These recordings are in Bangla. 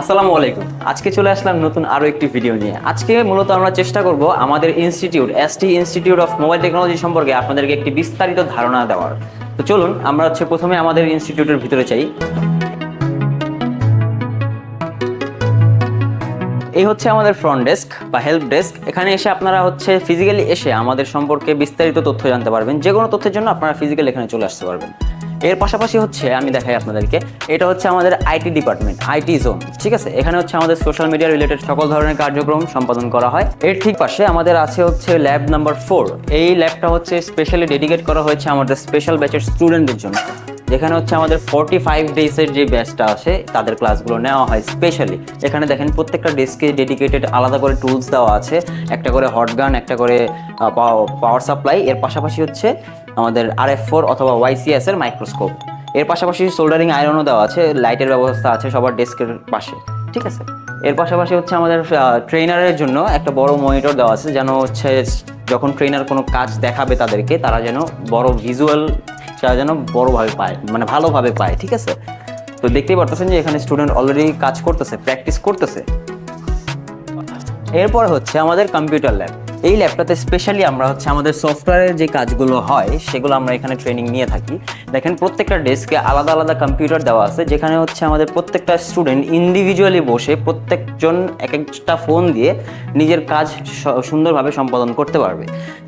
আসসালামু আলাইকুম। আজকে চলে আসলাম নতুন আরও একটি ভিডিও নিয়ে। আজকে মূলত আমরা চেষ্টা করব আমাদের institute S T institute of mobile technology সম্পর্কে আপনাদেরকে একটি বিস্তারিত ধারণা দেওয়ার। তো চলুন, আমরা হচ্ছে প্রথমে আমাদের ইনস্টিটিউটের ভিতরে চাই এই হচ্ছে আমাদের ফ্রন্ট ডেস্ক বা হেল্প ডেস্ক এখানে এসে আপনারা হচ্ছে ফিজিক্যালি এসে আমাদের সম্পর্কে বিস্তারিত তথ্য জানতে পারবেন। যে কোনো তথ্যের জন্য আপনারা ফিজিক্যালি এখানে চলে আসতে পারবেন। এর পাশাপাশি হচ্ছে আমি দেখাই আপনাদেরকে, এটা হচ্ছে আমাদের আইটি ডিপার্টমেন্ট, আইটি জোন, ঠিক আছে? এখানে হচ্ছে আমাদের সোশ্যাল মিডিয়া রিলেটেড সকল ধরনের কার্যক্রম সম্পাদন করা হয়। এর ঠিক পাশে আমাদের আছে হচ্ছে ল্যাব নাম্বার ফোর এই ল্যাবটা হচ্ছে স্পেশালি ডেডিকেট করা হয়েছে আমাদের স্পেশাল ব্যাচের স্টুডেন্টদের জন্য। যেখানে হচ্ছে আমাদের ফর্টি ফাইভ ডেজের যে ব্যাচটা আছে, তাদের ক্লাসগুলো নেওয়া হয় স্পেশালি এখানে দেখেন প্রত্যেকটা ডেস্কে ডেডিকেটেড আলাদা করে টুলস দেওয়া আছে, একটা করে হট গান একটা করে পাওয়ার সাপ্লাই এর পাশাপাশি হচ্ছে আমাদের আর এফ ফোর অথবা ওয়াইসিএস এর মাইক্রোস্কোপ। এর পাশাপাশি সোল্ডারিং আয়রনও দেওয়া আছে, লাইটের ব্যবস্থা আছে সবার ডেস্কের পাশে, ঠিক আছে? এর পাশাপাশি হচ্ছে আমাদের ট্রেনারের জন্য একটা বড় মনিটর দেওয়া আছে যেন হচ্ছে যখন ট্রেনার কোনো কাজ দেখাবে তাদেরকে, তারা যেন বড় ভিজুয়াল, তারা যেন বড়োভাবে পায় মানে ভালোভাবে পায়, ঠিক আছে? তো দেখতেই পারতেছেন যে এখানে স্টুডেন্ট অলরেডি কাজ করতেছে, প্র্যাকটিস করতেছে। এরপর হচ্ছে আমাদের কম্পিউটার ল্যাব। এই ল্যাবটাতে স্পেশালি আমরা হচ্ছে আমাদের সফটওয়্যারের যে কাজগুলো হয়, সেগুলো আমরা এখানে ট্রেনিং নিয়ে থাকি। দেখেন প্রত্যেকটা ডেস্কে আলাদা আলাদা কম্পিউটার দেওয়া আছে, যেখানে হচ্ছে আমাদের প্রত্যেকটা স্টুডেন্ট ইন্ডিভিজুয়ালি বসে প্রত্যেকজন এক একটা ফোন দিয়ে নিজের কাজ সুন্দরভাবে সম্পাদন করতে পারবে।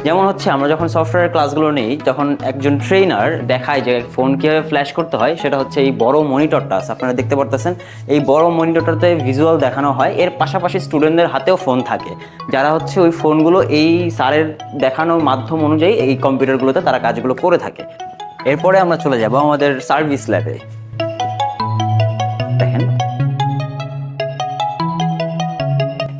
যেমন হচ্ছে আমরা যখন সফটওয়্যার ক্লাসগুলো নেই তখন একজন ট্রেনার দেখায় যে ফোন কীভাবে ফ্ল্যাশ করতে হয়, সেটা হচ্ছে এই বড় মনিটরটা আছে, আপনারা দেখতে পারতেছেন। এই বড় মনিটরটাতে ভিজুয়াল দেখানো হয়, এর পাশাপাশি স্টুডেন্টদের হাতেও ফোন থাকে। যারা হচ্ছে ওই ফোনগুলো এই স্যারের দেখানোর মাধ্যম অনুযায়ী এই কম্পিউটারগুলোতে তারা কাজগুলো করে থাকে। এরপরে আমরা চলে যাব আমাদের সার্ভিস ল্যাবে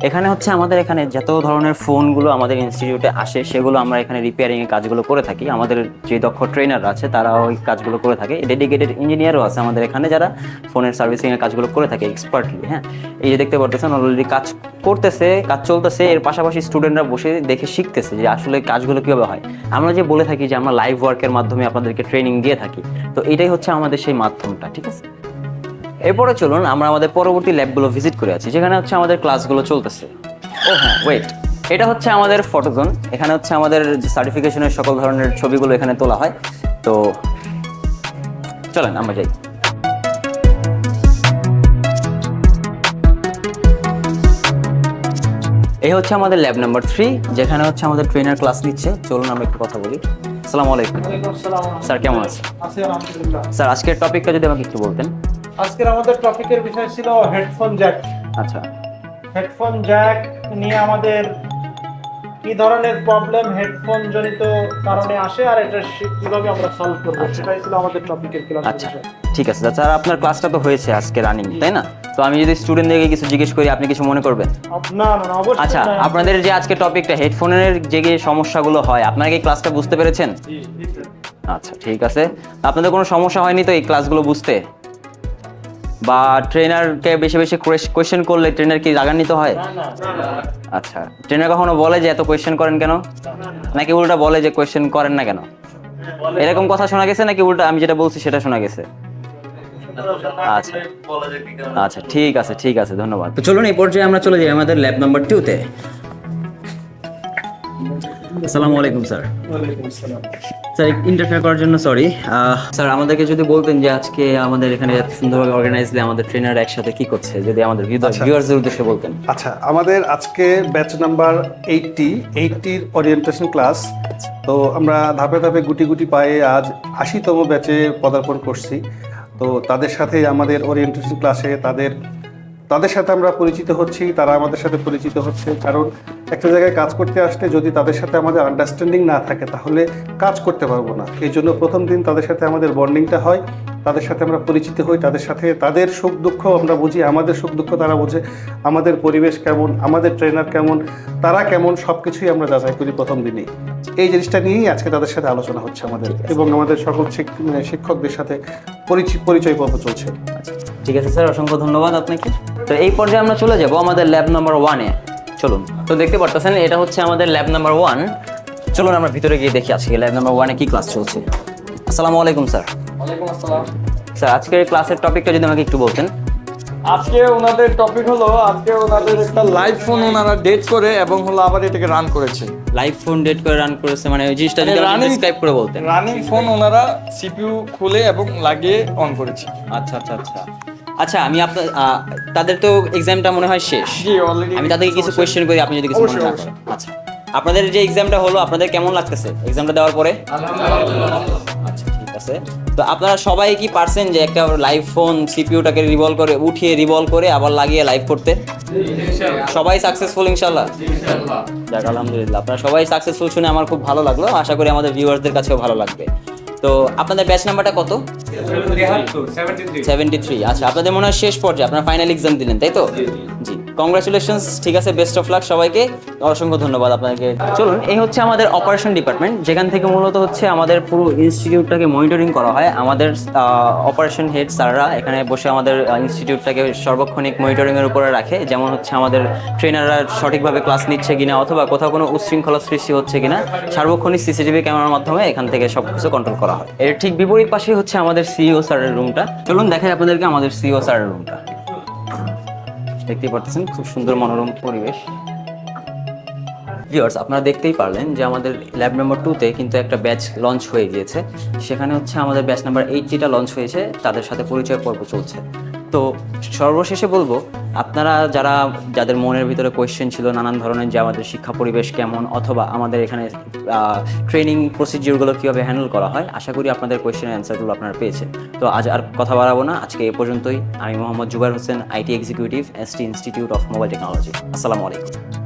এখানে হচ্ছে আমাদের এখানে যত ধরনের ফোনগুলো আমাদের ইনস্টিটিউটে আসে, সেগুলো আমরা এখানে রিপেয়ারিং এর কাজগুলো করে থাকি। আমাদের যে দক্ষ ট্রেনার আছে তারা ওই কাজগুলো করে থাকে। ডেডিকেটেড ইঞ্জিনিয়ারও আছে আমাদের এখানে যারা ফোনের সার্ভিসিং এর কাজগুলো করে থাকে এক্সপার্টলি হ্যাঁ? এই যে দেখতে পারতেছেন অলরেডি কাজ করতেছে, কাজ চলতেছে, এর পাশাপাশি স্টুডেন্টরা বসে দেখে শিখতেছে যে আসলে কাজগুলো কীভাবে হয়। আমরা যে বলে থাকি যে আমরা লাইভ ওয়ার্কের মাধ্যমে আপনাদেরকে ট্রেনিং দিয়ে থাকি। তো এটাই হচ্ছে আমাদের সেই মাধ্যমটা, ঠিক আছে? এরপরে চলুন আমরা আমাদের পরবর্তী ল্যাবগুলো ভিজিট করে আছি যেখানে হচ্ছে আমাদের ক্লাসগুলো চলতেছে। ও হ্যাঁ ওয়েট এটা হচ্ছে আমাদের ফটোজোন এখানে হচ্ছে আমাদের সার্টিফিকেশনের সকল ধরনের ছবিগুলো এখানে তোলা হয়। তো চলেন আমরা যাই। এই হচ্ছে আমাদের ল্যাব নাম্বার থ্রি যেখানে হচ্ছে আমাদের ট্রেনার ক্লাস নিচ্ছে। চলুন আমরা একটু কথা বলি। আসসালামু আলাইকুম। স্যার কেমন আছেন? স্যার আজকের টপিকটা যদি আমাকে একটু বলতেন। আজকের আমাদের টপিকের বিষয় ছিল হেডফোন জ্যাক আচ্ছা। হেডফোন জ্যাক নিয়ে আমাদের কি ধরনের প্রবলেম হেডফোন জনিত কারণে আসে আর এটা কীভাবে আমরা সলভ করব সেটাই ছিল আমাদের টপিকের ক্লাস আচ্ছা ঠিক আছে। স্যার আপনার ক্লাসটা তো হয়েছে আজকে রানিং তাই না? তো আমি যদি স্টুডেন্টদেরকে কিছু জিজ্ঞেস করি আপনি কিছু মনে করবেন? না না অবশ্যই আচ্ছা আপনাদের যে আজকে টপিকটা হেডফোনের যে যে সমস্যাগুলো হয় আপনারা কি ক্লাসটা বুঝতে পেরেছেন। আচ্ছা ঠিক আছে। আপনাদের কোনো সমস্যা হয়নি তো এই ক্লাসগুলো বুঝতে? বা ট্রেনারকে বেশি বেশি কোয়েশ্চেন করলে ট্রেনার কি রাগান্বিত হয়? না, না, না, না, আচ্ছা ট্রেনার কখনো বলে যে এত কোয়েশ্চেন করেন কেন? নাকি উল্টা বলে যে কোয়েশ্চেন করেন না কেন? এরকম কথা শোনা গেছে নাকি উল্টা আমি যেটা বলছি সেটা শোনা গেছে? আচ্ছা আচ্ছা ঠিক আছে ঠিক আছে ধন্যবাদ। তো চলুন এই পর্যায়ে আমরা চলে যাই আমাদের ল্যাব নাম্বার টুতে আসসালামু আলাইকুম স্যার। স্যার ইন্টারফেয়ার করার জন্য সরি স্যার আমাদেরকে যদি বলতেন যে আজকে আমাদের এখানে এত সুন্দরভাবে অর্গানাইজলি আমাদের ট্রেনার একসাথে কি করছে যদি আমাদের ভিউয়ার্সদের উদ্দেশ্যে বলতেন। আচ্ছা আমাদের আজকে ব্যাচ নাম্বার এইটটি এইটটির ওরিয়েন্টেশন ক্লাস তো আমরা ধাপে ধাপে গুটি গুটি পায়ে আজ আশিতম ব্যাচে পদার্পণ করছি। তো তাদের সাথে আমাদের ওরিয়েন্টেশন ক্লাসে তাদের তাদের সাথে আমরা পরিচিত হচ্ছি, তারা আমাদের সাথে পরিচিত হচ্ছে। কারণ একটা জায়গায় কাজ করতে আসলে যদি তাদের সাথে আমাদের আন্ডারস্ট্যান্ডিং না থাকে, তাহলে কাজ করতে পারব না। এই জন্য প্রথম দিন তাদের সাথে আমাদের বন্ডিংটা হয়। তাদের সাথে আমরা পরিচিত হই, তাদের সাথে তাদের সুখ দুঃখ আমরা বুঝি, আমাদের সুখ দুঃখ তারা বোঝে, আমাদের পরিবেশ কেমন, আমাদের ট্রেনার কেমন, তারা কেমন সব কিছুই আমরা যাচাই করি প্রথম দিনেই। এই জিনিসটা নিয়েই আজকে তাদের সাথে আলোচনা হচ্ছে আমাদের এবং আমাদের সকল শিক- শিক্ষকদের সাথে পরিচয় পরিচয় পর্ব চলছে। ঠিক আছে স্যার, অসংখ্য ধন্যবাদ আপনাকে। তো এই পর্যায়ে আমরা চলে যাব আমাদের ল্যাব নাম্বার ওয়ানে চলুন, তো দেখতে পারতেছেন, এটা হচ্ছে আমাদের ল্যাব নাম্বার ওয়ান চলুন আমরা ভিতরে গিয়ে দেখি আজকে ল্যাব নাম্বার ওয়ানে কি ক্লাস চলছে। আসসালামু আলাইকুম, স্যার। ওয়ালাইকুম আসসালাম। স্যার আজকের ক্লাসের টপিকটা যদি আমাকে একটু বলতেন। আজকে ওনাদের টপিক হলো আজকে ওনাদের একটা লাইভ ফোন ওনারা ডেট করে এবং হলো আবার এটাকে রান করেছে। লাইভ ফোন ডেট করে রান করেছে মানে ওই জিনিসটা যদি running- ডিসক্রাইব করে বলতেন। রানিং ফোন ওনারা সিপিইউ খুলে এবং লাগিয়ে অন করেছে। আচ্ছা আচ্ছা আচ্ছা। আচ্ছা আমি আপনার তাদের তো এক্সামটা মনে হয় শেষ। আমি তাদেরকে কিছু কোয়েশ্চেন করি আপনি যদি কিছু মনে অবশ্যই, না করেন আচ্ছা আপনাদের যে এক্সামটা হলো আপনাদের কেমন লাগতেছে? এক্সামটা দেওয়ার পরে? আচ্ছা ঠিক আছে। তো আপনারা সবাই কি পারছেন যে একটা লাইভ ফোন সিপিইউটাকে রিভলভ করে উঠিয়ে রিভলভ করে আবার লাগিয়ে লাইভ করতে? সবাই সাকসেসফুল ইনশাল্লাহ যাক আলহামদুলিল্লাহ। আপনারা সবাই সাকসেসফুল শুনে আমার খুব ভালো লাগল। আশা করি আমাদের ভিউয়ারদের কাছেও ভালো লাগবে। তো আপনাদের ব্যাচ নাম্বারটা কত? সেভেন্টি থ্রি আচ্ছা আপনাদের মনে হয় শেষ পর্যায়ে আপনারা ফাইনাল এক্সাম দিলেন তাই তো? জি। কংগ্রাচুলেশনস ঠিক আছে বেস্ট অফ লাক সবাইকে। অসংখ্য ধন্যবাদ আপনাকে। চলুন, এই হচ্ছে আমাদের অপারেশন ডিপার্টমেন্ট যেখান থেকে মূলত হচ্ছে আমাদের পুরো ইনস্টিটিউটটাকে মনিটরিং করা হয়। আমাদের অপারেশন হেড স্যাররা এখানে বসে আমাদের ইনস্টিটিউটটাকে সর্বক্ষণিক মনিটরিংয়ের উপরে রাখে। যেমন হচ্ছে আমাদের ট্রেনাররা সঠিকভাবে ক্লাস নিচ্ছে কিনা, অথবা কোথাও কোনো উচ্ছৃঙ্খলা সৃষ্টি হচ্ছে কিনা, সার্বক্ষণিক সিসিটিভি ক্যামেরার মাধ্যমে এখান থেকে সব কিছু কন্ট্রোল করা হয়। এর ঠিক বিপরীত পাশে হচ্ছে আমাদের সিইও স্যারের রুমটা চলুন, দেখাই আপনাদেরকে আমাদের সিইও স্যারের রুমটা দেখতেই পারতেছেন, খুব সুন্দর মনোরম পরিবেশ। ভিউয়ার্স আপনারা দেখতেই পারলেন যে আমাদের ল্যাব নাম্বার টুতে কিন্তু একটা ব্যাচ লঞ্চ হয়ে গিয়েছে। সেখানে হচ্ছে আমাদের ব্যাচ নাম্বার এইটটিটা লঞ্চ হয়েছে, তাদের সাথে পরিচয় পর্ব চলছে। তো সর্বশেষে বলব, আপনারা যারা, যাদের মনের ভিতরে কোয়েশ্চেন ছিল নানান ধরনের যে আমাদের শিক্ষা পরিবেশ কেমন অথবা আমাদের এখানে ট্রেনিং প্রসিডিউরগুলো কীভাবে হ্যান্ডেল করা হয়, আশা করি আপনাদের কোয়েশ্চেন অ্যান্সারগুলো আপনারা পেয়েছেন। তো আজ আর কথা বাড়াবো না, আজকে এ পর্যন্তই। আমি Mohammad Zubair Hossain, IT executive S T institute of mobile technology আসসালামু আলাইকুম।